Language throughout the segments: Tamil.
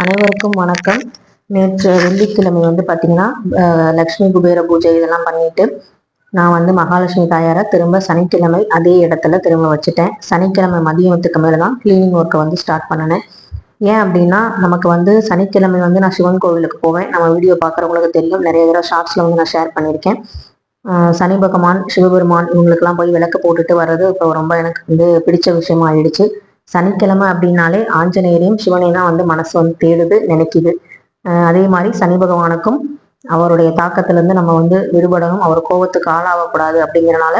அனைவருக்கும் வணக்கம். நேற்று வெள்ளிக்கிழமை வந்து பார்த்தீங்கன்னா லக்ஷ்மி குபேர பூஜை இதெல்லாம் பண்ணிட்டு நான் வந்து மகாலட்சுமி தாயாரை திரும்ப சனிக்கிழமை அதே இடத்துல திரும்ப வச்சுட்டேன். சனிக்கிழமை மதியத்துக்கு மேலே தான் கிளீனிங் ஒர்க்கை வந்து ஸ்டார்ட் பண்ணினேன். ஏன் அப்படின்னா நமக்கு வந்து சனிக்கிழமை வந்து நான் சிவன் கோவிலுக்கு போவேன். நம்ம வீடியோ பார்க்குறவங்களுக்கு தெரியும். நிறைய தடவை ஷார்ட்ஸில் வந்து நான் ஷேர் பண்ணியிருக்கேன். சனி பகவான் சிவபெருமான் இவங்களுக்கெல்லாம் போய் விளக்கு போட்டுட்டு வர்றது இப்போ ரொம்ப எனக்கு வந்து பிடிச்ச விஷயமா ஆயிடுச்சு. சனிக்கிழமை அப்படின்னாலே ஆஞ்சநேயரையும் சிவனையும் தான் வந்து மனசு வந்து தேடுது நினைக்குது. அதே மாதிரி சனி பகவானுக்கும் அவருடைய தாக்கத்திலேருந்து நம்ம வந்து விடுபடணும். அவர் கோபத்துக்கு ஆளாகக்கூடாது அப்படிங்கிறனால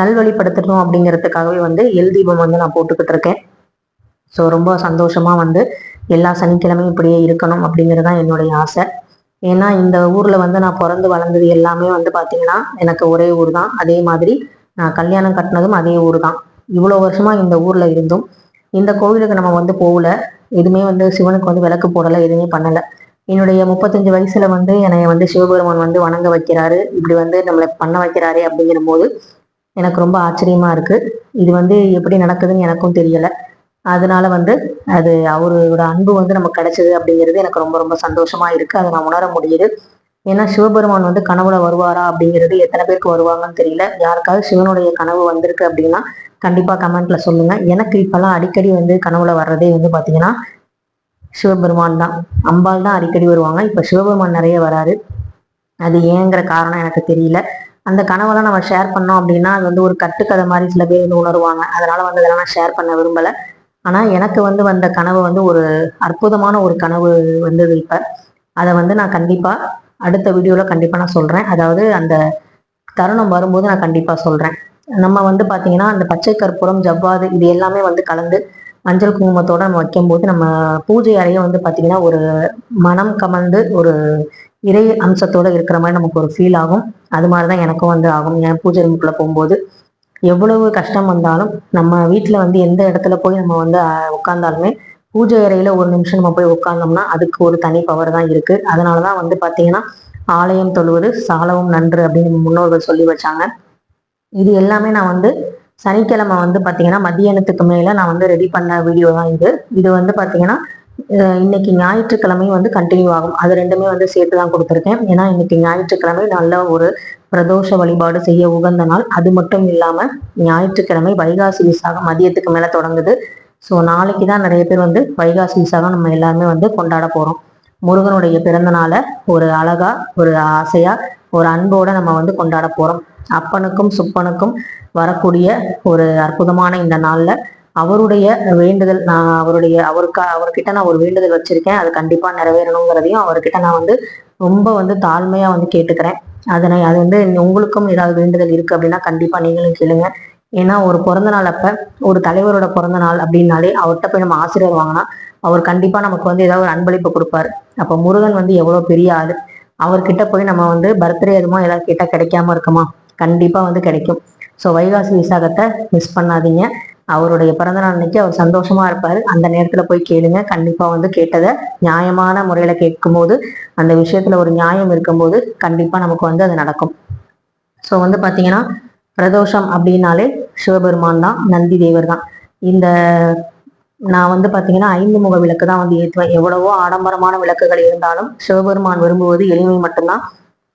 நல்வழிப்படுத்தணும் அப்படிங்கிறதுக்காகவே வந்து எல் தீபம் வந்து நான் போட்டுக்கிட்டு இருக்கேன். ஸோ ரொம்ப சந்தோஷமாக வந்து எல்லா சனிக்கிழமையும் இப்படியே இருக்கணும் அப்படிங்கிறது தான் என்னுடைய ஆசை. ஏன்னா இந்த ஊரில் வந்து நான் பிறந்து வளர்ந்தது எல்லாமே வந்து பார்த்தீங்கன்னா எனக்கு ஒரே ஊர் தான் அதே மாதிரி நான் கல்யாணம் கட்டினதும் அதே ஊர் தான் இவ்வளோ வருஷமாக இந்த ஊரில் இருந்தும் இந்த கோவிலுக்கு நம்ம வந்து போகல. எதுவுமே வந்து சிவனுக்கு வந்து விளக்கு போடலை எதுவுமே பண்ணலை. என்னுடைய முப்பத்தஞ்சு வயசுல வந்து என்னை வந்து சிவபெருமான் வந்து வணங்க வைக்கிறாரு. இப்படி வந்து நம்மளை பண்ண வைக்கிறாரே அப்படிங்கிற போது எனக்கு ரொம்ப ஆச்சரியமா இருக்கு. இது வந்து எப்படி நடக்குதுன்னு எனக்கும் தெரியல. அதனால வந்து அது அவரோட அன்பு வந்து நமக்கு கிடைச்சது அப்படிங்கிறது எனக்கு ரொம்ப ரொம்ப சந்தோஷமா இருக்கு. அதை நான் உணர முடியுது. ஏன்னா சிவபெருமான் வந்து கனவுல வருவாரா அப்படிங்கிறது எத்தனை பேருக்கு வருவாங்கன்னு தெரியல. யாருக்காவது சிவனுடைய கனவு வந்திருக்கு அப்படின்னா கண்டிப்பா கமெண்ட்ல சொல்லுங்க. எனக்கு இப்பெல்லாம் அடிக்கடி வந்து கனவுல வர்றதே வந்து பாத்தீங்கன்னா சிவபெருமான் தான். அம்பாள் தான் அடிக்கடி வருவாங்க. இப்ப சிவபெருமான் நிறைய வராரு. அது ஏங்கிற காரணம் எனக்கு தெரியல. அந்த கனவெல்லாம் நம்ம ஷேர் பண்ணோம் அப்படின்னா அது வந்து ஒரு கட்டுக்கதை மாதிரி சில பேர் வந்து உணர்வாங்க. அதனால வந்து அதெல்லாம் நான் ஷேர் பண்ண விரும்பல. ஆனா எனக்கு வந்து வந்த கனவு வந்து ஒரு அற்புதமான ஒரு கனவு வந்தது இப்ப. அதை வந்து நான் கண்டிப்பா அடுத்த வீடியோவில் கண்டிப்பாக நான் சொல்கிறேன் அதாவது அந்த தருணம் வரும்போது நான் கண்டிப்பாக சொல்கிறேன் நம்ம வந்து பார்த்தீங்கன்னா அந்த பச்சை கற்பூரம் ஜவ்வாது இது எல்லாமே வந்து கலந்து மஞ்சள் குங்குமத்தோட நம்ம வைக்கும்போது நம்ம பூஜை அறையை வந்து பார்த்திங்கன்னா ஒரு மனம் கமந்து ஒரு இறை அம்சத்தோடு இருக்கிற மாதிரி நமக்கு ஒரு ஃபீல் ஆகும். அது மாதிரி தான் எனக்கும் வந்து ஆகும். என் பூஜை ரூமுக்குள்ளே போகும்போது எவ்வளவு கஷ்டம் வந்தாலும் நம்ம வீட்டில் வந்து எந்த இடத்துல போய் நம்ம வந்து உட்காந்தாலுமே பூஜை அறையில் ஒரு நிமிஷம் நம்ம போய் உட்கார்ந்தோம்னா அதுக்கு ஒரு தனி பவர் தான் இருக்குது அதனால தான் வந்து பார்த்தீங்கன்னா ஆலயம் தொழுவது சாலவும் நன்று அப்படின்னு முன்னோர்கள் சொல்லி வச்சாங்க. இது எல்லாமே நான் வந்து சனிக்கிழமை வந்து பார்த்தீங்கன்னா மதியானத்துக்கு மேலே நான் வந்து ரெடி பண்ண வீடியோ தான் இது. இது வந்து பார்த்தீங்கன்னா இன்னைக்கு ஞாயிற்றுக்கிழமையும் வந்து கண்டினியூ ஆகும். அது ரெண்டுமே வந்து சேர்த்து தான் கொடுத்துருக்கேன். ஏன்னா இன்னைக்கு ஞாயிற்றுக்கிழமை நல்ல ஒரு பிரதோஷ வழிபாடு செய்ய உகந்த நாள். அது மட்டும் இல்லாமல் ஞாயிற்றுக்கிழமை வைகாசி விசாகம் மதியத்துக்கு மேலே தொடங்குது. ஸோ நாளைக்கு தான் நிறைய பேர் வந்து வைகாசி விசாகம் நம்ம எல்லாருமே வந்து கொண்டாட போகிறோம் முருகனுடைய பிறந்த நாளை ஒரு அழகா ஒரு ஆசையா ஒரு அன்போட நம்ம வந்து கொண்டாட போறோம். அப்பனுக்கும் சுப்பனுக்கும் வரக்கூடிய ஒரு அற்புதமான இந்த நாள்ல அவருடைய வேண்டுதல் நான் அவருடைய அவருக்கா அவர்கிட்ட நான் ஒரு வேண்டுதல் வச்சிருக்கேன். அது கண்டிப்பா நிறைவேறணுங்கிறதையும் அவர்கிட்ட நான் வந்து ரொம்ப வந்து தாழ்மையா வந்து கேட்டுக்கிறேன். அதனை அது வந்து உங்களுக்கும் ஏதாவது வேண்டுதல் இருக்கு அப்படின்னா கண்டிப்பா நீங்களும் கேளுங்க. ஏன்னா ஒரு பிறந்த நாள் அப்ப ஒரு தலைவரோட பிறந்த நாள் அப்படின்னாலே அவர்கிட்ட போய் நம்ம ஆசிரியர் வாங்கினா அவர் கண்டிப்பா நமக்கு வந்து ஏதாவது ஒரு அன்பளிப்பு கொடுப்பாரு. அப்ப முருகன் வந்து எவ்வளவு பெரிய ஆளு. அவர்கிட்ட போய் நம்ம வந்து பர்த்டே எதுமோ ஏதாவது கேட்டா கிடைக்காம இருக்குமா? கண்டிப்பா வந்து கிடைக்கும். ஸோ வைகாசி விசாகத்தை மிஸ் பண்ணாதீங்க. அவருடைய பிறந்த நாள் அன்னைக்கு அவர் சந்தோஷமா இருப்பாரு. அந்த நேரத்துல போய் கேளுங்க. கண்டிப்பா வந்து கேட்டதை நியாயமான முறையில கேட்கும்போது அந்த விஷயத்துல ஒரு நியாயம் இருக்கும்போது கண்டிப்பா நமக்கு வந்து அது நடக்கும். ஸோ வந்து பாத்தீங்கன்னா பிரதோஷம் அப்படின்னாலே சிவபெருமான் தான் நந்தி தேவர் தான். இந்த நான் வந்து பார்த்தீங்கன்னா ஐந்து முக விளக்கு தான் வந்து ஏற்றுவேன் எவ்வளவோ ஆடம்பரமான விளக்குகள் இருந்தாலும் சிவபெருமான் விரும்புவது எளிமை மட்டும்தான்.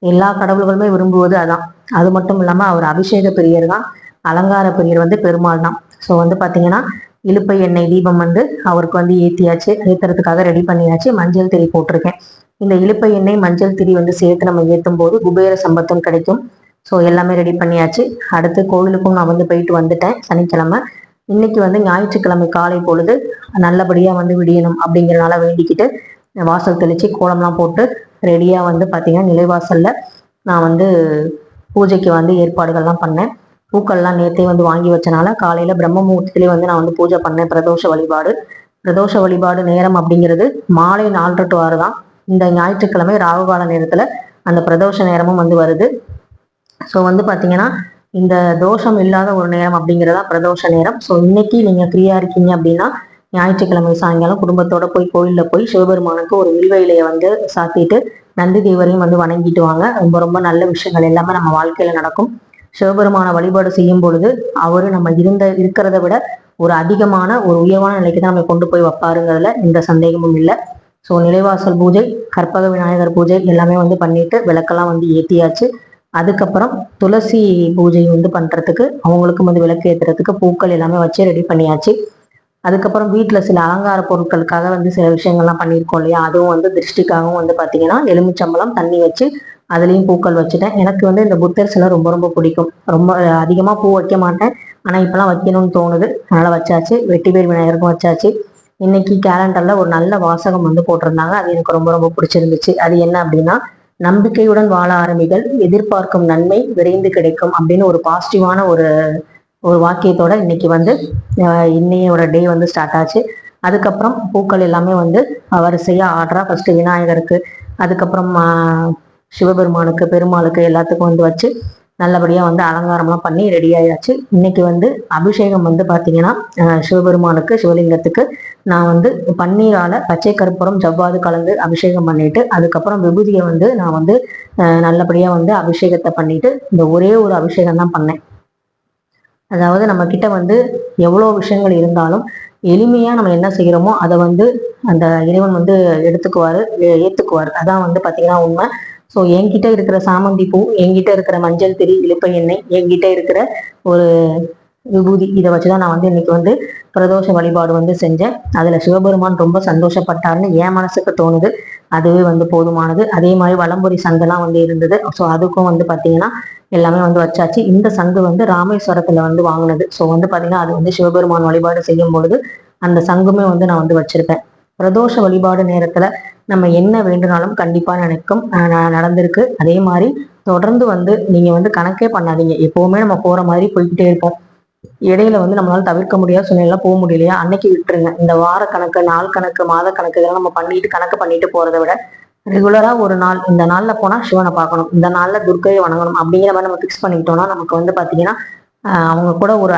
எல்லா கடவுள்களுமே விரும்புவது அதான். அது மட்டும் இல்லாமல் அவர் அபிஷேக பிரியர் தான். அலங்கார பிரியர் வந்து பெருமாள் தான். ஸோ வந்து பார்த்தீங்கன்னா இழுப்பை எண்ணெய் தீபம் வந்து அவருக்கு வந்து ஏத்தியாச்சு ஏத்துறதுக்காக ரெடி பண்ணியாச்சு மஞ்சள் திரி போட்டிருக்கேன். இந்த இழுப்பை எண்ணெய் மஞ்சள் திரி வந்து சேர்த்து நம்ம ஏற்றும் போது குபேர சம்பத்தம் கிடைக்கும். ஸோ எல்லாமே ரெடி பண்ணியாச்சு. அடுத்து கோவிலுக்கும் நான் வந்து போயிட்டு வந்துட்டேன். சனிக்கிழமை. இன்னைக்கு வந்து ஞாயிற்றுக்கிழமை காலை பொழுது நல்லபடியாக வந்து விடியணும் அப்படிங்கிறனால வேண்டிக்கிட்டு வாசல் தெளித்து கோலம்லாம் போட்டு ரெடியாக வந்து பார்த்திங்கன்னா நிலைவாசலில் நான் வந்து பூஜைக்கு வந்து ஏற்பாடுகள்லாம் பண்ணேன். பூக்கள்லாம் நேற்றே வந்து வாங்கி வச்சனால காலையில் பிரம்ம முகூர்த்தத்திலே வந்து நான் வந்து பூஜை பண்ணேன். பிரதோஷ வழிபாடு. பிரதோஷ வழிபாடு நேரம் அப்படிங்கிறது மாலை நாலு டு ஆறு தான் இந்த ஞாயிற்றுக்கிழமை ராகுகால நேரத்தில் அந்த பிரதோஷ நேரமும் வந்து வருது. ஸோ வந்து பார்த்தீங்கன்னா இந்த தோஷம் இல்லாத ஒரு நேரம் அப்படிங்கிறதா பிரதோஷ நேரம். ஸோ இன்னைக்கு நீங்க ஃப்ரீயா இருக்கீங்க அப்படின்னா ஞாயிற்றுக்கிழமை சாயங்காலம் குடும்பத்தோட போய் கோயிலில் போய் சிவபெருமானுக்கு ஒரு வில்வயிலையை வந்து சாத்திட்டு நந்தி தேவரையும் வந்து வணங்கிட்டு வாங்க. ரொம்ப ரொம்ப நல்ல விஷயங்கள் எல்லாமே நம்ம வாழ்க்கையில நடக்கும். சிவபெருமான வழிபாடு செய்யும் பொழுது அவரு நம்ம இருந்த இருக்கிறத விட ஒரு அதிகமான ஒரு உயர்வான நிலைக்கு தான் நம்ம கொண்டு போய் வைப்பாருங்கிறதுல எந்த சந்தேகமும் இல்லை. ஸோ நிலைவாசல் பூஜை கற்பக விநாயகர் பூஜை எல்லாமே வந்து பண்ணிட்டு விளக்கெல்லாம் வந்து ஏற்றியாச்சு அதுக்கப்புறம் துளசி பூஜை வந்து பண்ணுறதுக்கு அவங்களுக்கும் வந்து விளக்கு ஏற்றுறதுக்கு பூக்கள் எல்லாமே வச்சு ரெடி பண்ணியாச்சு. அதுக்கப்புறம் வீட்டில் சில அலங்கார பொருட்களுக்காக வந்து சில விஷயங்கள்லாம் பண்ணியிருக்கோம் இல்லையா? அதுவும் வந்து திருஷ்டிக்காகவும் வந்து பார்த்தீங்கன்னா எலுமிச்சம்பளம் தண்ணி வச்சு அதுலேயும் பூக்கள் வச்சுட்டேன். எனக்கு வந்து இந்த புத்தர் சிலை ரொம்ப ரொம்ப பிடிக்கும். ரொம்ப அதிகமாக பூ வைக்க மாட்டேன். ஆனால் இப்போலாம் வைக்கணும்னு தோணுது. அதனால் வச்சாச்சு. வெட்டிவேல் விநாயகருக்கும் வச்சாச்சு. இன்னைக்கு கேலண்டரில் ஒரு நல்ல வாசகம் வந்து போட்டிருந்தாங்க. அது எனக்கு ரொம்ப ரொம்ப பிடிச்சிருந்துச்சு. அது என்ன அப்படின்னா நம்பிக்கையுடன் வாழ ஆரம்பிகள் எதிர்பார்க்கும் நன்மை விரைந்து கிடைக்கும் அப்படின்னு ஒரு பாசிட்டிவான ஒரு ஒரு வாக்கியத்தோட இன்னைக்கு வந்து இன்னையோட டே வந்து ஸ்டார்ட் ஆச்சு. அதுக்கப்புறம் பூக்கள் எல்லாமே வந்து வரிசையாக ஆடுறா. ஃபர்ஸ்ட் விநாயகருக்கு அதுக்கப்புறம் சிவபெருமானுக்கு பெருமாளுக்கு எல்லாத்துக்கும் வந்து வச்சு நல்லபடியாக வந்து அலங்காரம்லாம் பண்ணி ரெடி ஆயாச்சு. இன்னைக்கு வந்து அபிஷேகம் வந்து பார்த்தீங்கன்னா சிவபெருமானுக்கு சிவலிங்கத்துக்கு நான் வந்து பன்னீரால் பச்சை கருப்புறம் ஜவ்வாது கலந்து அபிஷேகம் பண்ணிட்டு அதுக்கப்புறம் விபூதியை வந்து நான் வந்து நல்லபடியாக வந்து அபிஷேகத்தை பண்ணிட்டு இந்த ஒரே ஒரு அபிஷேகம் தான் பண்ணேன். அதாவது நம்ம கிட்ட வந்து எவ்வளோ விஷயங்கள் இருந்தாலும் எளிமையாக நம்ம என்ன செய்கிறோமோ அதை வந்து அந்த இறைவன் வந்து எடுத்துக்குவார் ஏற்றுக்குவார் அதான் வந்து பார்த்தீங்கன்னா உண்மை. ஸோ என்கிட்ட இருக்கிற சாமந்தி பூ என்கிட்ட இருக்கிற மஞ்சள் திரி இழுப்ப எண்ணெய் என்கிட்ட இருக்கிற ஒரு விபூதி இதை வச்சு தான் நான் வந்து இன்னைக்கு வந்து பிரதோஷ வழிபாடு வந்து செஞ்சேன். அதில் சிவபெருமான் ரொம்ப சந்தோஷப்பட்டாருன்னு என் மனசுக்கு தோணுது. அதுவே வந்து போதுமானது. அதே மாதிரி வளம்புரி சங்கெல்லாம் வந்து இருந்தது. ஸோ அதுக்கும் வந்து பார்த்தீங்கன்னா எல்லாமே வந்து வச்சாச்சு. இந்த சங்கு வந்து ராமேஸ்வரத்தில் வந்து வாங்கினது. ஸோ வந்து பார்த்தீங்கன்னா அது வந்து சிவபெருமான் வழிபாடு செய்யும் பொழுது அந்த சங்குமே வந்து நான் வந்து வச்சிருப்பேன். பிரதோஷ வழிபாடு நேரத்துல நம்ம என்ன வேண்டுனாலும் கண்டிப்பா நினைக்கும். நடந்திருக்கு. அதே மாதிரி தொடர்ந்து வந்து நீங்க வந்து கணக்கே பண்ணாதீங்க. எப்பவுமே நம்ம போற மாதிரி போய்கிட்டே இருப்போம். இடையில வந்து நம்மளால தவிர்க்க முடியாத சூழ்நிலை போக முடியலையா? அன்னைக்கு விட்டுருங்க. இந்த வார கணக்கு நாள் கணக்கு மாத கணக்கு இதெல்லாம் நம்ம பண்ணிட்டு கணக்கு பண்ணிட்டு போறதை விட ரெகுலரா ஒரு நாள் இந்த நாள்ல போனா சிவனை பார்க்கணும். இந்த நாள்ல துர்க்கையை வணங்கணும் அப்படிங்கிற மாதிரி நம்ம ஃபிக்ஸ் பண்ணிக்கிட்டோம்னா நமக்கு வந்து பாத்தீங்கன்னா அவங்க கூட ஒரு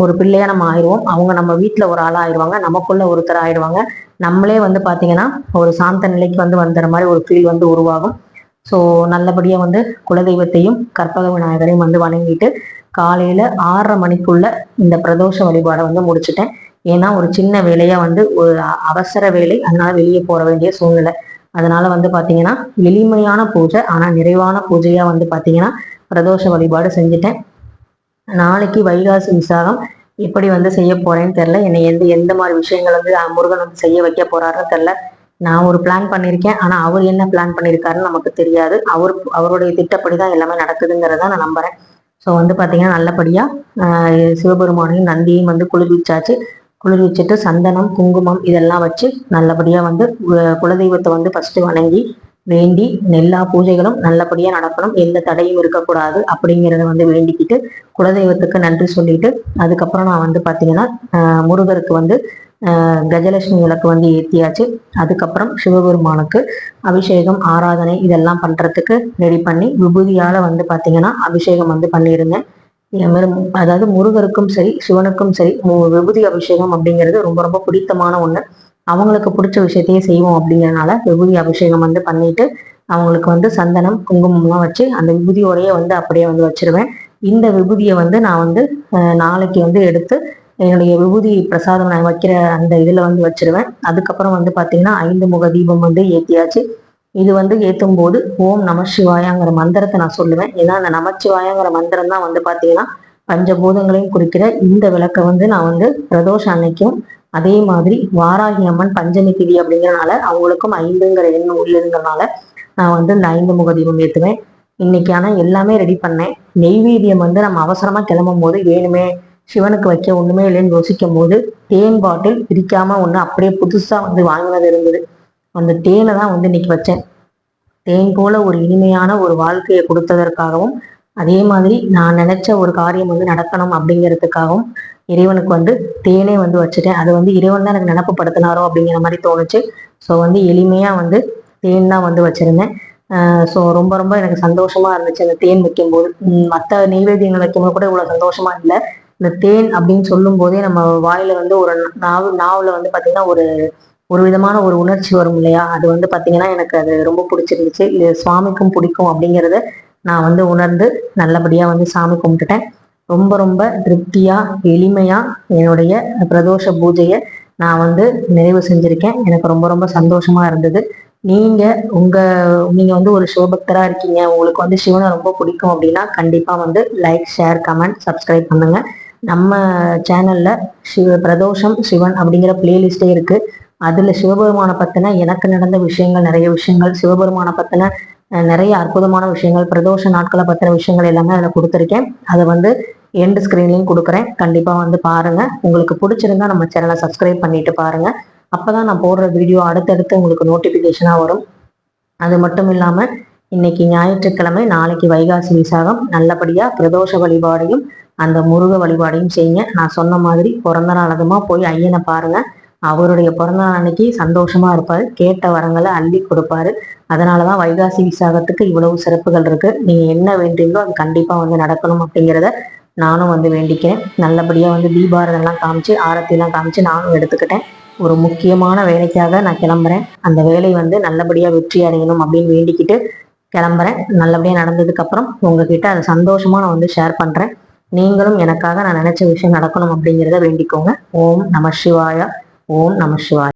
ஒரு பிள்ளையா நம்ம ஆயிடுவோம். அவங்க நம்ம வீட்டில் ஒரு ஆளாக ஆயிடுவாங்க. நமக்குள்ள ஒருத்தர் ஆயிடுவாங்க. நம்மளே வந்து பார்த்தீங்கன்னா ஒரு சாந்த நிலைக்கு வந்து வந்துற மாதிரி ஒரு ஃபீல் வந்து உருவாகும். ஸோ நல்லபடியாக வந்து குலதெய்வத்தையும் கற்பக விநாயகரையும் வந்து வணங்கிட்டு காலையில் ஆறரை மணிக்குள்ள இந்த பிரதோஷ வழிபாடை வந்து முடிச்சுட்டேன். ஏன்னா ஒரு சின்ன வேலையாக வந்து ஒரு அவசர வேலை. அதனால வெளியே போற வேண்டிய சூழ்நிலை. அதனால வந்து பார்த்தீங்கன்னா எளிமையான பூஜை ஆனால் நிறைவான பூஜையாக வந்து பார்த்தீங்கன்னா பிரதோஷ வழிபாடு செஞ்சுட்டேன். நாளைக்கு வைகாசி விசாகம் எப்படி வந்து செய்ய போறேன்னு தெரில என்னை எந்த எந்த மாதிரி விஷயங்கள் வந்து முருகன் வந்து செய்ய வைக்க போறாருன்னு தெரில நான் ஒரு பிளான் பண்ணியிருக்கேன் ஆனால் அவர் என்ன பிளான் பண்ணியிருக்காருன்னு நமக்கு தெரியாது. அவர் அவருடைய திட்டப்படி தான் எல்லாமே நடக்குதுங்கிறத நான் நம்புறேன். ஸோ வந்து பார்த்தீங்கன்னா நல்லபடியாக சிவபெருமானையும் நந்தியும் வந்து குளிர்விச்சாச்சு குளிர்விச்சுட்டு சந்தனம் குங்குமம் இதெல்லாம் வச்சு நல்லபடியாக வந்து குலதெய்வத்தை வந்து ஃபஸ்ட்டு வணங்கி வேண்டி எல்லா பூஜைகளும் நல்லபடியாக நடக்கணும். எந்த தடையும் இருக்கக்கூடாது அப்படிங்கிறத வந்து வேண்டிக்கிட்டு குலதெய்வத்துக்கு நன்றி சொல்லிட்டு அதுக்கப்புறம் நான் வந்து பார்த்தீங்கன்னா முருகருக்கு வந்து கஜலட்சுமி விளக்கு வந்து ஏற்றியாச்சு அதுக்கப்புறம் சிவபெருமானுக்கு அபிஷேகம் ஆராதனை இதெல்லாம் பண்ணுறதுக்கு ரெடி பண்ணி விபூதியால் வந்து பார்த்தீங்கன்னா அபிஷேகம் வந்து பண்ணியிருந்தேன். அதாவது முருகருக்கும் சரி சிவனுக்கும் சரி விபூதி அபிஷேகம் அப்படிங்கிறது ரொம்ப ரொம்ப பிடித்தமான ஒன்று அவங்களுக்கு பிடிச்ச விஷயத்தையே செய்வோம் அப்படிங்கிறனால விபூதி அபிஷேகம் வந்து பண்ணிட்டு அவங்களுக்கு வந்து சந்தனம் குங்குமம்லாம் வச்சு அந்த விபூதியோடையே வந்து அப்படியே வந்து வச்சிருவேன். இந்த விபூதியை வந்து நான் வந்து நாளைக்கு வந்து எடுத்து என்னுடைய விபூதி பிரசாதம் நான் வைக்கிற அந்த இதில் வந்து வச்சிருவேன். அதுக்கப்புறம் வந்து பார்த்தீங்கன்னா ஐந்து முக தீபம் வந்து ஏற்றியாச்சு இது வந்து ஏற்றும் போது ஓம் நமச்சிவாயாங்கிற மந்திரத்தை நான் சொல்லுவேன். ஏன்னா அந்த நமச்சிவாயாங்கிற மந்திரம் தான் வந்து பார்த்தீங்கன்னா பஞ்சபூதங்களையும் குறிக்கிற இந்த விளக்கை வந்து நான் வந்து பிரதோஷம் அன்னைக்கும் அதே மாதிரி வாராகி அம்மன் பஞ்சமி திதி அப்படிங்கிறனால அவங்களுக்கும் ஐந்துங்கிற எண்ணம் உள்ளதுங்கிறனால நான் வந்து இந்த ஐந்து முக தீபம் ஏற்றுவேன் ஆனால் எல்லாமே ரெடி பண்ணேன். நெய்வேதியம் வந்து நம்ம அவசரமா கிளம்பும் போது வேணுமே சிவனுக்கு வைக்க ஒண்ணுமே இல்லைன்னு யோசிக்கும் போது தேன் பாட்டில் பிரிக்காம ஒண்ணு அப்படியே புதுசா வந்து வாங்கினது இருந்தது. அந்த தேனை தான் வந்து இன்னைக்கு வச்சேன். தேன் போல ஒரு இனிமையான ஒரு வாழ்க்கையை கொடுத்ததற்காகவும் அதே மாதிரி நான் நினைச்ச ஒரு காரியம் வந்து நடக்கணும் அப்படிங்கிறதுக்காகவும் இறைவனுக்கு வந்து தேனே வந்து வச்சுட்டேன். அது வந்து இறைவன் தான் எனக்கு நினப்புப்படுத்தினாரோ அப்படிங்கிற மாதிரி தோணுச்சு. ஸோ வந்து எளிமையாக வந்து தேன் தான் வந்து வச்சுருந்தேன். ஸோ ரொம்ப ரொம்ப எனக்கு சந்தோஷமாக இருந்துச்சு அந்த தேன் வைக்கும்போது. மற்ற நெய்வேத்தியங்கள் வைக்கும்போது கூட இவ்வளோ சந்தோஷமா இல்லை. இந்த தேன் அப்படின்னு சொல்லும் போதே நம்ம வாயில வந்து ஒரு நாவு நாவில் வந்து பார்த்தீங்கன்னா ஒரு ஒரு விதமான ஒரு உணர்ச்சி வரும் இல்லையா? அது வந்து பார்த்தீங்கன்னா எனக்கு அது ரொம்ப பிடிச்சிருந்துச்சு. இது சுவாமிக்கும் பிடிக்கும் அப்படிங்கிறத நான் வந்து உணர்ந்து நல்லபடியாக வந்து சாமி கும்பிட்டுட்டேன். ரொம்ப ரொம்ப திருப்தியாக எளிமையாக என்னுடைய பிரதோஷ பூஜையை நான் வந்து நிறைவு செஞ்சுருக்கேன். எனக்கு ரொம்ப ரொம்ப சந்தோஷமாக இருந்தது. நீங்கள் உங்கள் நீங்கள் வந்து ஒரு சிவபக்தராக இருக்கீங்க. உங்களுக்கு வந்து சிவனை ரொம்ப பிடிக்கும் அப்படின்னா கண்டிப்பாக வந்து லைக் ஷேர் கமெண்ட் சப்ஸ்கிரைப் பண்ணுங்க. நம்ம சேனல்ல சிவ பிரதோஷம் சிவன் அப்படிங்கிற பிளேலிஸ்டே இருக்கு. அதுல சிவபெருமானை பத்தின எனக்கு நடந்த விஷயங்கள் நிறைய விஷயங்கள் சிவபெருமானை பத்தின நிறைய அற்புதமான விஷயங்கள் பிரதோஷ நாட்களை பற்றின விஷயங்கள் எல்லாமே அதில் கொடுத்துருக்கேன். அதை வந்து எண்டு ஸ்க்ரீன்லையும் கொடுக்குறேன். கண்டிப்பாக வந்து பாருங்கள் உங்களுக்கு பிடிச்சிருந்தா நம்ம சேனலை சப்ஸ்கிரைப் பண்ணிட்டு அப்போ தான் நான் போடுற வீடியோ அடுத்தடுத்து உங்களுக்கு நோட்டிஃபிகேஷனாக வரும். அது மட்டும் இல்லாமல் இன்னைக்கு ஞாயிற்றுக்கிழமை நாளைக்கு வைகாசி விசாகம். நல்லபடியாக பிரதோஷ வழிபாடையும் அந்த முருக வழிபாடையும் செய்யுங்க. நான் சொன்ன மாதிரி பிறந்த நாளதுமா போய் ஐயனை பாருங்கள் அவருடைய பிறந்த நாள் அன்னைக்கு சந்தோஷமா இருப்பாரு. கேட்ட வரங்களை அள்ளி கொடுப்பாரு. அதனாலதான் வைகாசி விசாகத்துக்கு இவ்வளவு சிறப்புகள் இருக்கு. நீங்க என்ன வேண்டீங்களோ அது கண்டிப்பா வந்து நடக்கணும் அப்படிங்கிறத நானும் வந்து வேண்டிக்கிறேன். நல்லபடியா வந்து தீபாரதெல்லாம் காமிச்சு ஆரத்தி எல்லாம் காமிச்சு நானும் எடுத்துக்கிட்டேன். ஒரு முக்கியமான வேலைக்காக நான் கிளம்புறேன். அந்த வேலை வந்து நல்லபடியா வெற்றி அடையணும் அப்படின்னு வேண்டிக்கிட்டு கிளம்புறேன். நல்லபடியா நடந்ததுக்கு அப்புறம் உங்ககிட்ட அதை சந்தோஷமா நான் வந்து ஷேர் பண்றேன். நீங்களும் எனக்காக நான் நினைச்ச விஷயம் நடக்கணும் அப்படிங்கிறத வேண்டிக்கோங்க. ஓம் நம சிவாயா. ஓம் நம சிவாய